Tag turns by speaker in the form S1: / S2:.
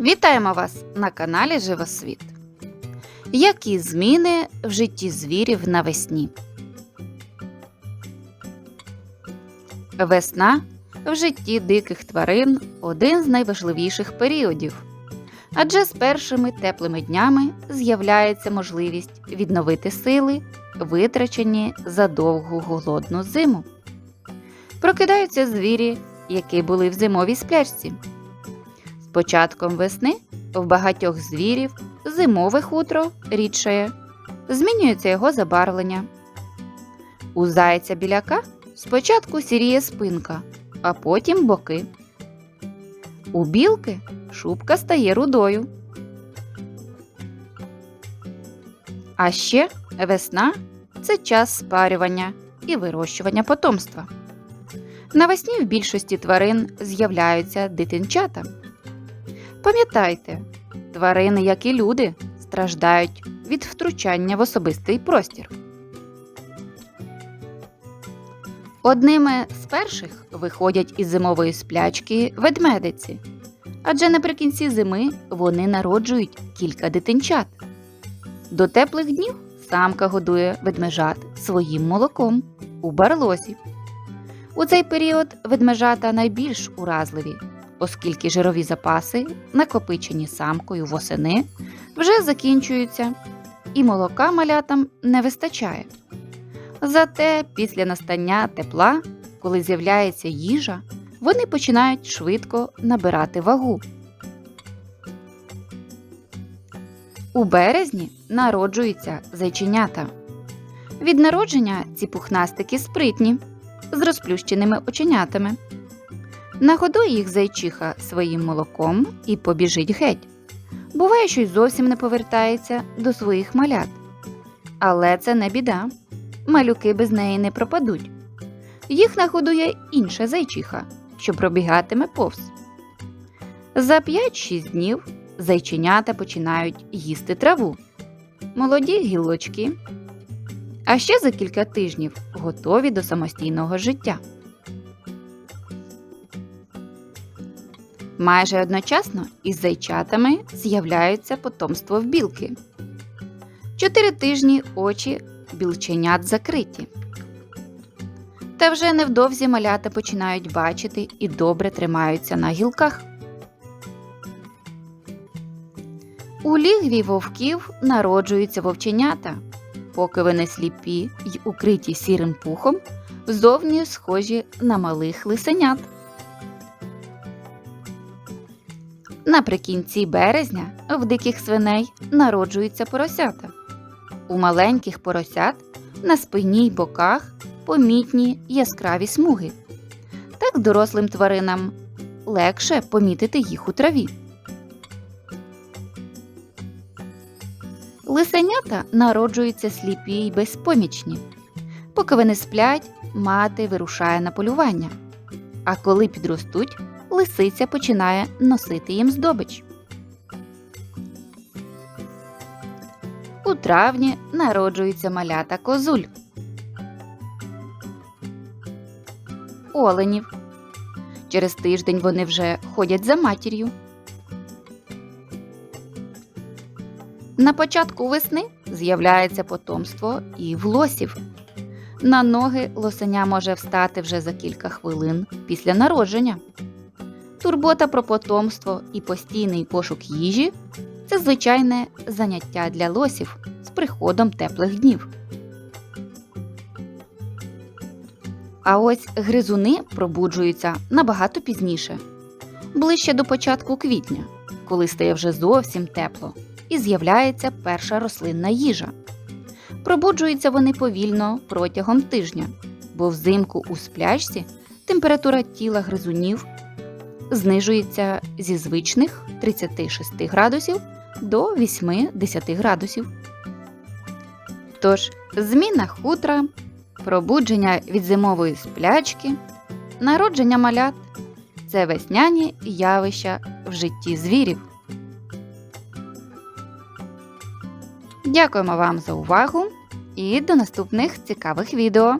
S1: Вітаємо вас на каналі Живосвіт. Які зміни в житті звірів навесні? Весна в житті диких тварин один з найважливіших періодів. Адже з першими теплими днями з'являється можливість відновити сили, витрачені за довгу голодну зиму. Прокидаються звірі, які були в зимовій сплячці. Початком весни в багатьох звірів зимове хутро рідшає, змінюється його забарвлення. У зайця біляка спочатку сіріє спинка, а потім боки. У білки шубка стає рудою. А ще весна це час спарювання і вирощування потомства. Навесні в більшості тварин з'являються дитинчата. Пам'ятайте, тварини, як і люди, страждають від втручання в особистий простір. Одними з перших виходять із зимової сплячки ведмедиці, адже наприкінці зими вони народжують кілька дитинчат. До теплих днів самка годує ведмежат своїм молоком у барлозі. У цей період ведмежата найбільш уразливі, оскільки жирові запаси, накопичені самкою восени, вже закінчуються, і молока малятам не вистачає. Зате після настання тепла, коли з'являється їжа, вони починають швидко набирати вагу. У березні народжуються зайченята. Від народження ці пухнастики спритні, з розплющеними оченятами. Нагодує їх зайчиха своїм молоком і побіжить геть. Буває, що й зовсім не повертається до своїх малят. Але це не біда. Малюки без неї не пропадуть. Їх нагодує інша зайчиха, що пробігатиме повз. За 5-6 днів зайченята починають їсти траву, молоді гілочки, а ще за кілька тижнів готові до самостійного життя. Майже одночасно із зайчатами з'являється потомство в білки. Чотири тижні очі білченят закриті. Та вже невдовзі малята починають бачити і добре тримаються на гілках. У лігві вовків народжуються вовченята, поки вони сліпі й укриті сірим пухом, зовні схожі на малих лисенят. Наприкінці березня в диких свиней народжуються поросята. У маленьких поросят на спині й боках помітні яскраві смуги. Так дорослим тваринам легше помітити їх у траві. Лисенята народжуються сліпі й безпомічні. Поки вони сплять, мати вирушає на полювання. А коли підростуть, лисиця починає носити їм здобич. У травні народжується малята козуль. Оленів. Через тиждень вони вже ходять за матір'ю. На початку весни з'являється потомство і в лосів. На ноги лосеня може встати вже за кілька хвилин після народження. Турбота про потомство і постійний пошук їжі це звичайне заняття для лосів з приходом теплих днів. А ось гризуни пробуджуються набагато пізніше, ближче до початку квітня, коли стає вже зовсім тепло, і з'являється перша рослинна їжа. Пробуджуються вони повільно протягом тижня, бо взимку у сплячці температура тіла гризунів знижується зі звичних 36 градусів до 8-10 градусів. Тож зміна хутра, пробудження від зимової сплячки, народження малят це весняні явища в житті звірів. Дякуємо вам за увагу і до наступних цікавих відео!